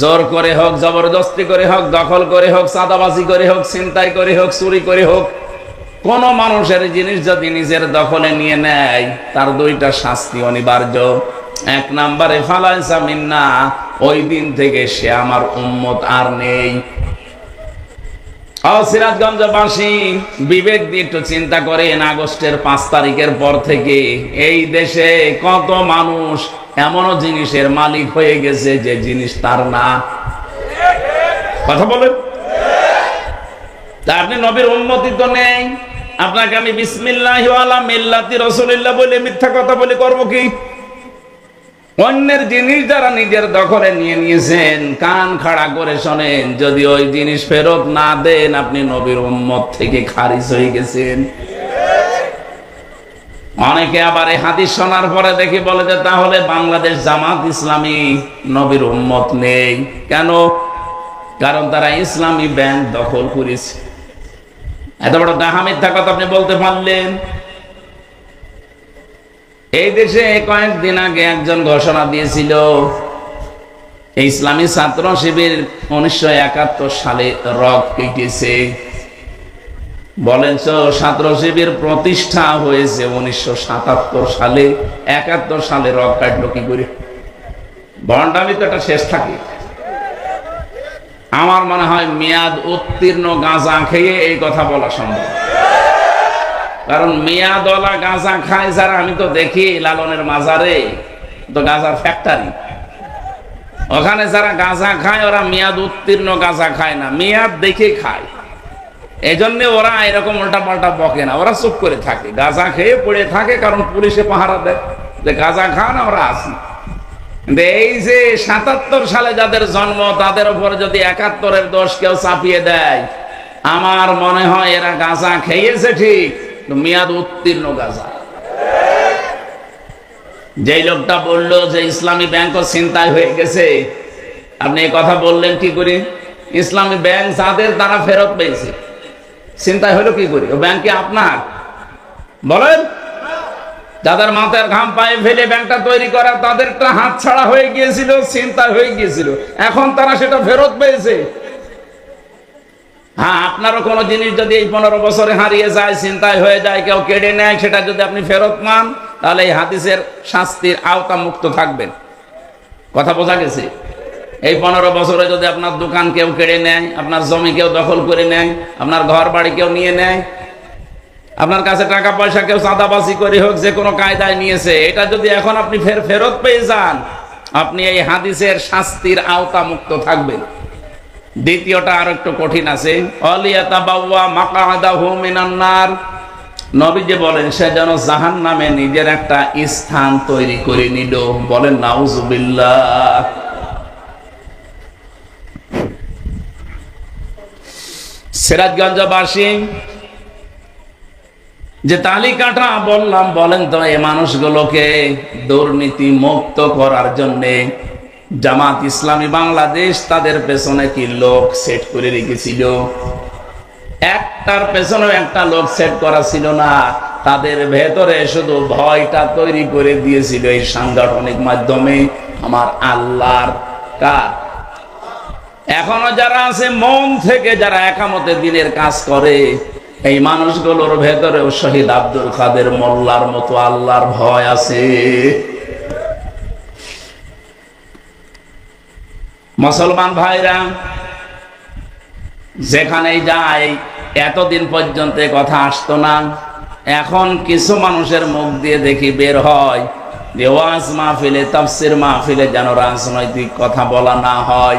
জোর করে হোক, জবরদস্তি করে হোক, দখল করে হোক, চাঁদাবাজি করে হোক, ছিনতাই করে হোক, চুরি করে হোক, কোন মানুষের জিনিস যদি নিজের দখলে নিয়ে নেয়, তার দুইটা শাস্তি অনিবার্য। এক নাম্বারে, ফালাইসা মিন্না, ওই দিন থেকে সে আমার উম্মত আর নেই। ও সিরাজগঞ্জবাসী বিবেক দিয়ে একটু চিন্তা করেন, আগস্টের পাঁচ তারিখের পর থেকে এই দেশে কত মানুষ এমনও জিনিসের মালিক হয়ে গেছে যে জিনিস তার না। কথা বলেন। তা আপনি নবীর উন্নতি তো নেই। আপনাকে আমি বিসমিল্লাহ মিল্লাতি রসুলিল্লাহ বলে মিথ্যা কথা বলে করব কি? অন্যের জিনিস যারা নিজের দখলে নিয়ে নিয়েছেন, কান খাড়া করে শোনেন, যদি ওই জিনিস ফেরত না দেন, আপনি নবীর উম্মত থেকে খারিজ হয়ে গেছেন। অনেকে আবার এই হাদিস শোনার পরে দেখি বলে যে, তাহলে বাংলাদেশ জামাত ইসলামী নবীর উম্মত নেই। কেন? কারণ তারা ইসলামী ব্যাংক দখল করেছে। এত বড় ডাহা মিথ্যা কথা আপনি বলতে পারলেন। এই দেশে কয়েকদিন আগে একজন ঘোষণা দিয়েছিল, ইসলামী ছাত্র শিবির উনিশশো একাত্তর সালে রক কেটেছে বলেন ছাত্র শিবির প্রতিষ্ঠা হয়েছে উনিশশো সাতাত্তর সালে, একাত্তর সালে রক কাটলো কি করে? ভণ্ডামি তো একটা শেষ থাকে। আমার মনে হয় মেয়াদ উত্তীর্ণ গাঁজা খেয়ে এই কথা বলা সম্ভব। কারণ মেয়াদলা গাঁজা খায় যারা, আমি তো দেখি লালনের মাজারে, তো গাঁজার ফ্যাক্টরি ওখানে যারা গাঁজা খায়, ওরা মেয়াদ উত্তীর্ণ গাঁজা খায় না, মেয়াদ দেখে খায়। এই জন্য ওরা এরকম উল্টা পাল্টা বকে না, ওরা চুপ করে থাকে। গাঁজা খেয়ে পড়ে থাকে, কারণ পুলিশে পাহারা দেয় যে গাঁজা খান আমরা আসি। কিন্তু এই যে সাতাত্তর সালে যাদের জন্ম, তাদের উপরে যদি একাত্তরের দোষ কেউ চাপিয়ে দেয়, আমার মনে হয় এরা গাঁজা খেয়েছে ঠিক। মেয়াদ উত্তীর্ণ গাঁজা। যেই লোকটা বলল যে ইসলামী ব্যাংকও চিন্তায় হয়ে গেছে, আপনি এই কথা বললেন কি করে? ইসলামী ব্যাংক যাদের তারা ফেরত পেয়েছে চিন্তায় হলো কি করে? ও ব্যাংকে আপনার? বলেন। যাদের মাথার ঘাম পায়ে ফেলে ব্যাংকটা তৈরি করা তাদেরটা হাত ছাড়া হয়ে গিয়েছিল চিন্তা হয়ে গিয়েছিল। এখন তারা সেটা ফেরত পেয়েছে। হ্যাঁ আপনারও কোনো জিনিস যদি এই পনেরো বছরে হারিয়ে যায় চিন্তায় হয়ে যায়, কেউ কেড়ে নেয়, সেটা যদি আপনি ফেরত পান, তাহলে এই হাদিসের শাস্তির আওতা মুক্ত থাকবেন কথা বোঝা গেছে? এই পনেরো বছরে যদি আপনার দোকান কেউ কেড়ে নেয়, আপনার জমি কেউ দখল করে নেয়, আপনার ঘর বাড়ি কেউ নিয়ে নেয়, আপনার কাছে টাকা পয়সা কেউ চাঁদাবাজি করে হোক, যে কোনো কায়দায় নিয়েছে, এটা যদি এখন আপনি ফের ফেরত পেয়ে যান, আপনি এই হাদিসের শাস্তির আওতা মুক্ত থাকবেন। দ্বিতীয়টা আর একটু কঠিন আছে। নবী যে বলেন, সে যেন জাহান নামে নিজের একটা স্থান তৈরি করে নিল। বলেন, নাউজুবিল্লাহ। সিরাজগঞ্জবাসী, যে তালিকাটা বললাম, বলেন তো এই মানুষগুলোকে দুর্নীতি মুক্ত করার জন্যে জামাত ইসলামী বাংলাদেশ তাদের পেছনে কি লোক সেট করে রেখেছিল? একটার পেছনে একটা লোক সেট করা ছিল না। তাদের ভেতরে শুধু ভয়টা তৈরি করে দিয়েছিল এই সাংগঠনিক মাধ্যমে। আমার আল্লাহর কার? এখনও যারা আছে, মন থেকে যারা একামতে দিনের কাজ করে, এই মানুষগুলোর ভেতরেও শহীদ আব্দুল কাদের মোল্লার মতো আল্লাহর ভয় আছে। মুসলমান ভাইরা, যেখানেই যায় এতদিন পর্যন্ত কথা আসতো না। এখন কিছু মানুষের মুখ দিয়ে দেখি বের হয় যে, ওয়াজ মাহফিলে, তাফসির মাহফিলে যেন রাজনৈতিক কথা বলা না হয়।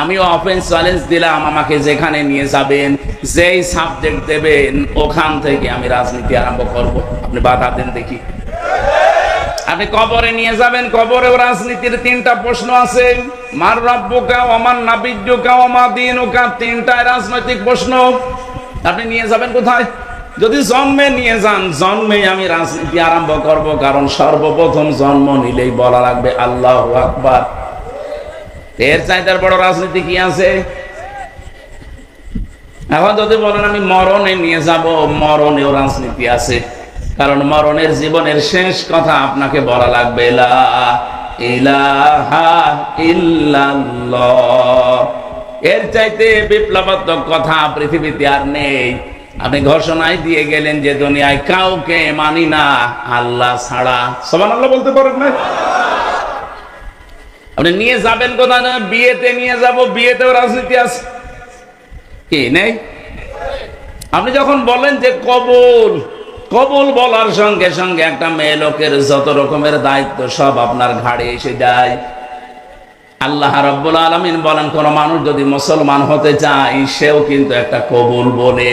আমি ওপেন চ্যালেঞ্জ দিলাম, আমাকে যেখানে নিয়ে যাবেন, যেই সাবজেক্ট দেবেন, ওখান থেকে আমি রাজনীতি আরম্ভ করব। আপনি বাধা দেন দেখি। আপনি কবরে নিয়ে যাবেন, কবরেও রাজনীতির তিনটা প্রশ্ন আছে। মার রব্বুকা, ওমান নাবিজ্জুকা, ওমা দিনুকা তিনটায় রাজনৈতিক প্রশ্ন। আপনি নিয়ে যাবেন কোথায়? যদি জন্মে নিয়ে যান, জন্মে আমি রাজনীতি আরম্ভ করব, কারণ সর্বপ্রথম জন্ম নিলেই বলা লাগবে আল্লাহ আকবার। এর চাইতার বড় রাজনীতি কি আছে? এখন যদি বলেন আমি মরণে নিয়ে যাব, মরণেও রাজনীতি আছে। কারণ মরণের জীবনের শেষ কথা আপনাকে বলা লাগবে এর চাইতে বিপ্লবাত্মক কথা পৃথিবীতে আর নেই। আপনি ঘোষণায় দিয়ে গেলেন যে দুনিয়ায় কাউকে মানি না, আল্লাহ ছাড়া। সবান আল্লাহ বলতে পারেন না? আপনি নিয়ে যাবেন কোথায় না? বিয়েতে নিয়ে যাব, বিয়েতেও রাজনীতি আছে। কি, নেই? আপনি যখন বলেন যে কবুল কবুল বলার সঙ্গে সঙ্গে একটা মেয়ে লোকের যত রকমের দায়িত্ব সব আপনার ঘাড়ে এসে যায়। আল্লাহ রাব্বুল আলামিন বলেন, কোন মানুষ যদি মুসলমান হতে চায়, সেও কিন্তু একটা কবুল বলে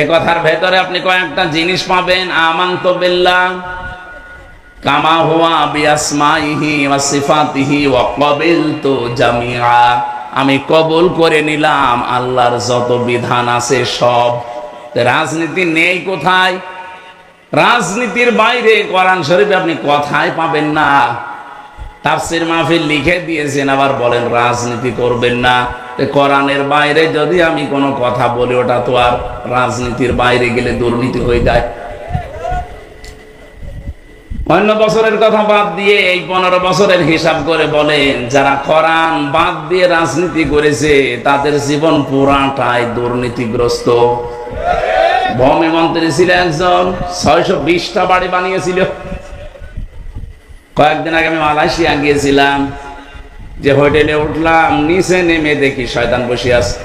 এ কথার ভেতরে আপনি কয়েকটা জিনিস পাবেন, আমান্ত বিল্লাহ, কামা হুয়া বিয়াসমাইহি ওয়া সিফাতিহি ওয়া আমি কবুল করে নিলাম আল্লাহর যত বিধান আছে সব। রাজনীতি নেই কোথায়? রাজনীতির বাইরে কোরআন শরীফে আপনি কথাই পাবেন না। তাফসির মাহফিল লিখে দিয়েছেন, আবার বলেন রাজনীতি করবেন না। কোরআনের বাইরে যদি আমি কোনো কথা বলি, ওটা তো আর রাজনীতির বাইরে গেলে দুর্নীতি হয়ে যায়। অন্য বছরের কথা বাদ দিয়ে এই পনেরো বছরের হিসাব করে বলেন, যারা কোরআন বাদ দিয়ে রাজনীতি করেছে, তাদের জীবন পুরাটাই দুর্নীতিগ্রস্ত। ভূমি মন্ত্রী ছিল একজন, ছয়শো বিশটা বাড়ি বানিয়েছিল। কয়েকদিন আগে আমি মালয়েশিয়া গিয়েছিলাম, যে হোটেলে উঠলাম, নিচে নেমে দেখি শয়তান বসে আছে।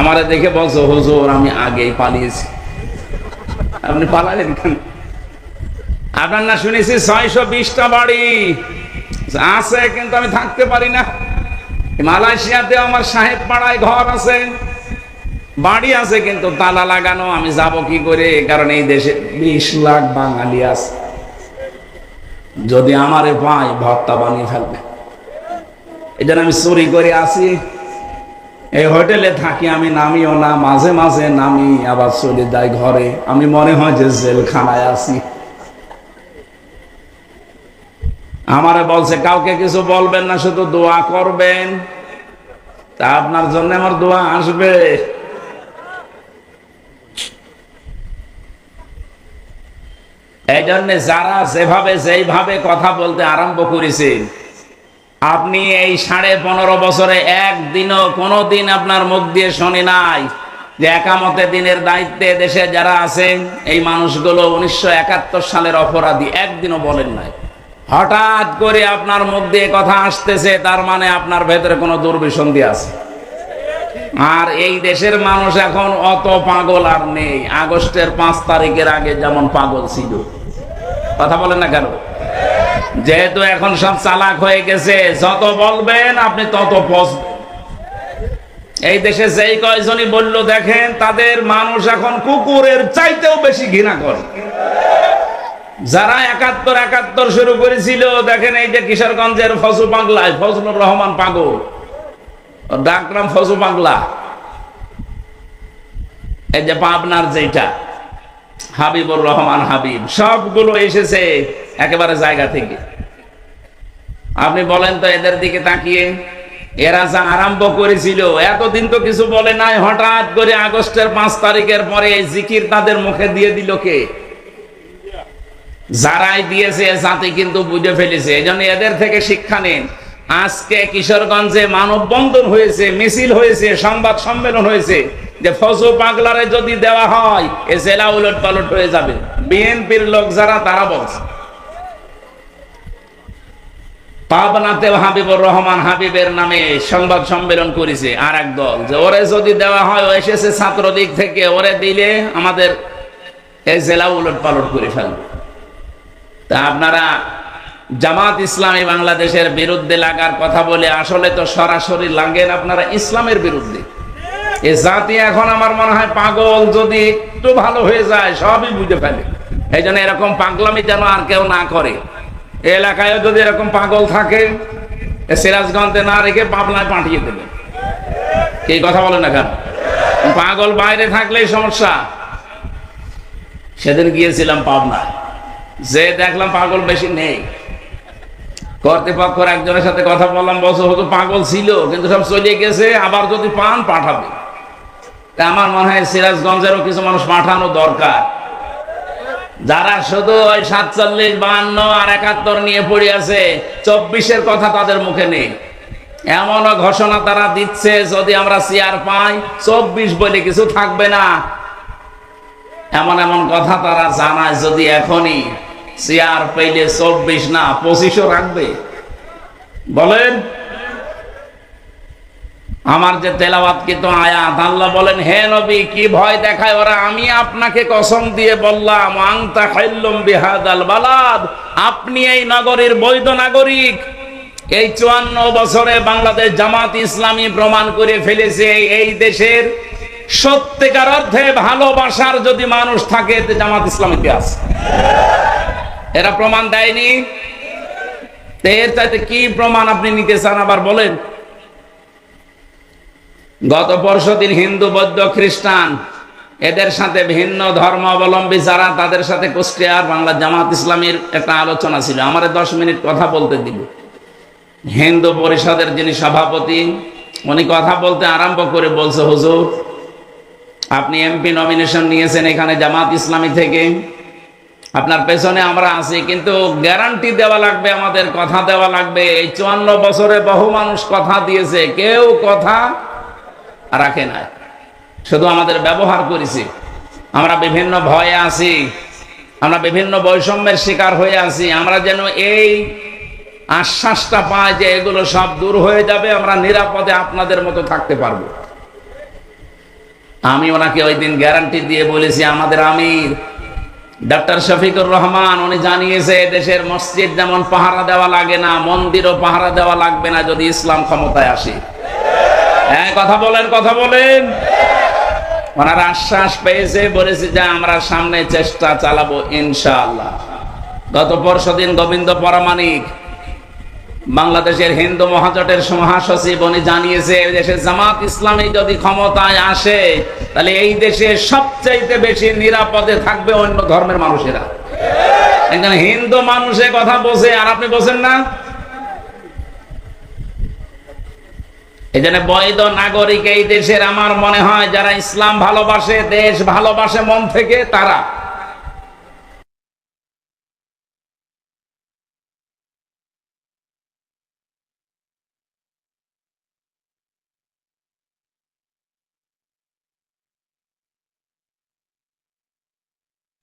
আমারে দেখে বলছো, হুজুর, আমি আগেই পালিয়েছি। আপনি পালালেন কেন? আপনার না শুনেছি ছয়শো বিশটা বাড়ি। আছে, কিন্তু আমি থাকতে পারি না। মালয়েশিয়াতে আমার সাহেব পাড়ায় ঘর আছে। বাড়ি আছে, কিন্তু তালা লাগানো, আমি যাব কি করে? কারণ এই দেশে বিশ লাখ বাঙালি আছে। যদি আমারে পাই ভর্তা বানিয়ে ফেলবে। এই আমি চুরি করে আসি। এই হোটেলে থাকি, আমি নামিও না, মাঝে মাঝে নামি, আবার চলে যাই ঘরে। আমি মনে হয় যে জেলখানায় আছি। আমারে বলছে, কাউকে কিছু বলবেন না, শুধু দোয়া করবেন। তা আপনার জন্য আমার দোয়া আসবে। এই জন্য যারা যেভাবে, যেইভাবে কথা বলতে আরম্ভ করেছেন আপনি এই সাড়ে পনেরো বছরে একদিনও কোনোদিন আপনার মুখ দিয়ে শুনি নাই যে একামতে দিনের দায়িত্বে দেশে যারা আছেন, এই মানুষগুলো উনিশশো একাত্তর সালের অপরাধী, একদিনও বলেন নাই। হঠাৎ করে আপনার মুখ দিয়ে কথা আসতেছে, তার মানে আপনার ভেতরে কোনো দুর্বিসন্ধি আছে। আর এই দেশের মানুষ এখন অত পাগল আর নেই। আগস্টের পাঁচ তারিখের আগে যেমন পাগল ছিল। কথা বলেন না কেন? যেহেতু এখন সব চালাক হয়ে গেছে, যত বলবেন আপনি তত পচবেন। এই দেশে যেই কয়জনই বলল, দেখেন তাদের মানুষ এখন কুকুরের চাইতেও বেশি ঘৃণা করে। যারা একাত্তর একাত্তর শুরু করেছিল, দেখেন এই যে কিশোরগঞ্জের ফজু পাগলায় ফজলুর রহমান পাগল। ডাকরাম ফজু পাগলা। এই যে পাবনার যেটা হাবিবুর রহমান হাবিব, সবগুলো এসেছে একেবারে জায়গা থেকে। আপনি বলেন তো এদের দিকে তাকিয়ে, এরা যা আরম্ভ করেছিল, এতদিন তো কিছু বলে নাই, হঠাৎ করে আগস্টের পাঁচ তারিখের পরে জিকির তাদের মুখে দিয়ে দিল কে? যারাই দিয়েছে জাতি কিন্তু বুঝে ফেলেছে। এই জন্য এদের থেকে শিক্ষা নেন। আজকে কিশোরগঞ্জে মানববন্ধন হয়েছে, মিছিল হয়েছে, সংবাদ সম্মেলন হয়েছে যে ফজু পাগলারে যদি দেওয়া হয়, এ জেলা উলট পালট হয়ে যাবে। বিএনপির লোক যারা, তারা বলছে। পাবনাতে হাবিবুর রহমান হাবিবের নামে সংবাদ সম্মেলন করেছে আর এক দল যে ওরে যদি দেওয়া হয়, ও এসেছে ছাত্র দিক থেকে, ওরে দিলে আমাদের এই জেলা উলট পালট করে ফেলবে। তা আপনারা জামাত ইসলামী বাংলাদেশের বিরুদ্ধে লাগার কথা বলে, আসলে তো সরাসরি লাগেন আপনারা ইসলামের বিরুদ্ধে। এ জাতি এখন আমার মনে হয় পাগল, যদি একটু ভালো হয়ে যায়, সবই বুঝে ফেলে। এই জন্য এরকম পাগলামি যেন আর কেউ না করে। এলাকায় যদি এরকম পাগল থাকে সিরাজগঞ্জে না রেখে পাবনায় পাঠিয়ে দেবে। এই কথা বলে না কেন? পাগল বাইরে থাকলেই সমস্যা। সেদিন গিয়েছিলাম পাবনায়। যে দেখলাম পাগল বেশি নেই। কর্তৃপক্ষের একজনের সাথে কথা বললাম বছর হতো পাগল ছিল, কিন্তু সব চলে গেছে, আবার যদি পান, পাঠাবে। তা আমার মনে হয় সিরাজগঞ্জেরও কিছু মানুষ পাঠানো দরকার। যারা শুধু ওই সাতচল্লিশ, বাহান্ন আর একাত্তর নিয়ে পড়ে আছে, চব্বিশের কথা তাদের মুখে নেই। এমনও ঘোষণা তারা দিচ্ছে, যদি আমরা চেয়ার পাই, চব্বিশ বলে কিছু থাকবে না। এমন এমন কথা তারা জানায় যদি এখনই। চেয়ার পেলে চব্বিশ না, পঁচিশও রাখবে। বলেন? আমার যে তেলাওয়াত কিন্তু আয়াত? আল্লাহ বলেন, হে নবী, কি ভয় দেখায় ওরা? আমি আপনাকে কসম দিয়ে বললাম আংতা খাইল্লুম বিহাদাল বালাদ। আপনি এই নগরীর বৈধ নাগরিক। এই চুয়ান্ন বছরে বাংলাদেশ জামাত ইসলামী প্রমাণ করে ফেলেছে, এই দেশের সত্যিকার অর্থে ভালোবাসার যদি মানুষ থাকে জামাত ইসলামীতে আছে। এরা প্রমাণ দেয়নি। এর চাইতে কি প্রমাণ আপনি নিতে চান আবার বলেন। গত পরশু দিন হিন্দু, বৌদ্ধ, খ্রিস্টান এদের সাথে ভিন্ন ধর্ম অবলম্বী যারা, তাদের সাথে কুষ্টিয়ার বাংলা জামাত ইসলামীর একটা আলোচনা ছিল। আমার দশ মিনিট কথা বলতে দিল হিন্দু পরিষদের যিনি সভাপতি, উনি কথা বলতে আরম্ভ করে বলছে, হুজুর, আপনি এমপি নমিনেশন নিয়েছেন এখানে জামাত ইসলামী থেকে। আপনার পেছনে আমরা আছি, কিন্তু গ্যারান্টি দেওয়া লাগবে, আমাদের কথা দেওয়া লাগবে। এই চুয়ান্ন বছরে বহু মানুষ কথা দিয়েছে, কেউ কথা রাখে না শুধু আমাদের ব্যবহার করেছি। আমরা বিভিন্ন ভয়ে আছি, আমরা বিভিন্ন বৈষম্যের শিকার হয়ে আছি। আমরা যেন এই আশ্বাসটা পাই যে এগুলো সব দূর হয়ে যাবে, আমরা নিরাপদে আপনাদের মতো থাকতে পারব। আমি ওনাকে ওই দিন গ্যারান্টি দিয়ে বলেছি, আমাদের আমির ডক্টর শফিকুর রহমান, উনি জানিয়েছে, দেশের মসজিদ যেমন পাহারা দেওয়া লাগে না, মন্দিরও পাহারা দেওয়া লাগবে না যদি ইসলাম ক্ষমতায় আসে। হ্যাঁ কথা বলেন কথা বলেন। ওনারা আশ্বাস পেয়েছে, বলেছে যে আমরা সামনে চেষ্টা চালাবো ইনশাআল্লাহ। গত পরশু দিন গোবিন্দ পরামানিক বাংলাদেশের হিন্দু মহাজোটের মহাসচিব উনি জানিয়েছে দেশে জামাত ইসলামী যদি ক্ষমতায় আসে, তাহলে এই দেশে সবচাইতে বেশি নিরাপদে থাকবে অন্য ধর্মের মানুষেরা। একজন হিন্দু মানুষে কথা বোঝে আর আপনি বোঝেন না? এই জন্য বৈধ নাগরিক এই দেশের, আমার মনে হয় যারা ইসলাম ভালোবাসে, দেশ ভালোবাসে মন থেকে, তারা